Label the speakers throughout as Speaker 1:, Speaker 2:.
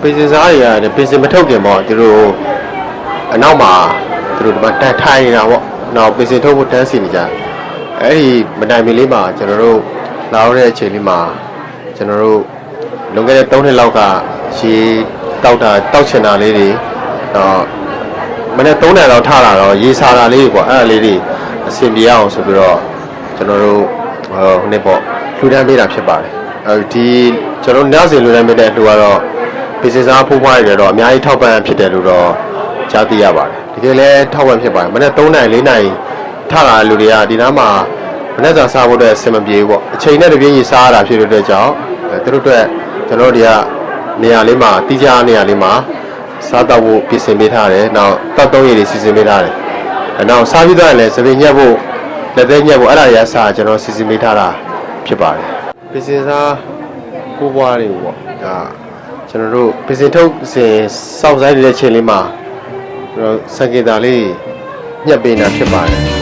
Speaker 1: ပင်စင်စားတွေရတယ်ပင်စင်မထုတ်ခင်ပေါ့သူတို့အနောက်မှာသူတို့ဒီမှာတန်ထိုင်နေတာပေါ့နောက်ပင်စင်ထုတ်ဖို့တန်းစီနေကြအဲ့ဒီမတိုင်မီလေးမှာကျွန်တော်တို့လာတော့တဲ့အချိန်လေးမှာကျွန်တော်တို့လွန်ခဲ့တဲ့3နှစ်လောက်ကရေတောက်တာတောက်ချင်တာလေးတွေတော့မနေ့3နှစ်လောက်ထလာတော့ရေစာတာလေးတွေပေါ့အဲ့ဒါလေးတွေအဆင်ပြေအောင်ဆိုပြီးတော့ကျွန်တော်တို့ဟိုနှစ်ပေါ့လှူဒန်းပေးတာဖြစ်ပါတယ်အဲဒီကျွန်တော်ညစဉ်လှူဒန်းပေးတဲ့လှူကတော့ ပစ္စည်းစားဖိုးဖွားတွေတော့အများကြီးထောက်ပံ့ဖြစ်တယ်လို့တော့ကြားသိရပါတယ်တကယ်လည်းထောက်ပံ့ဖြစ်ပါတယ်မနေ့3နိုင်4နိုင်ထလာတဲ့လူတွေကဒီနားမှာမနေ့ကစားဖို့အတွက်အဆင်မပြေဘူးပေါ့အချိန်နဲ့တပြေးညီစားရတာဖြစ်တဲ့အတွက်ကြောင့်အဲသူတို့အတွက်ကျွန်တော်တို့တွေကနေရာလေးမှာတိကျနေရာလေးမှာစားတော့ဖို့ပြင်ဆင်ပေးထားတယ်နောက်တောက်သုံးရည်တွေစီစဉ်ပေးထားတယ်အဲနောက်စားပြီးတော့လည်းစပင်းညက်ဖို့လက်သေးညက်ဖို့အဲ့ဒါတွေအစားကျွန်တော်စီစဉ်ပေးထားတာဖြစ်ပါတယ်ပစ္စည်းစားဖိုးဖွားတွေပေါ့ဒါ ကျွန်တော်တို့ပစ္စည်းထုတ်စဉ်စောက်ဆိုင်နေတဲ့ချိန်လေးမှာကျွန်တော်စကေတာလေးညှက်ပေးနေတာဖြစ်ပါတယ်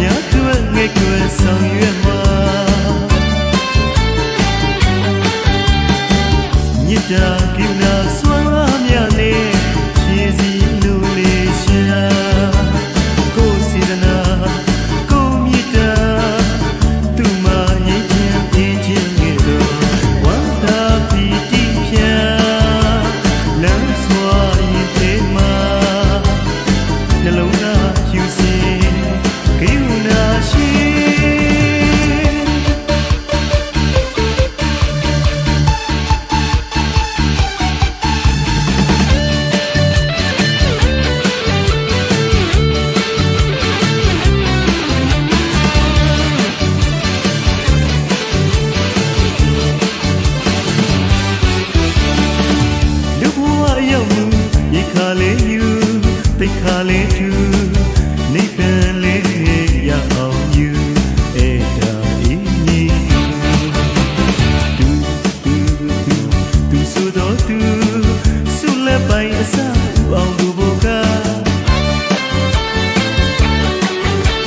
Speaker 2: များသူငယ်ကွယ်ဆောင်ရွက်မှာညစ်တာကိနာစွမ်း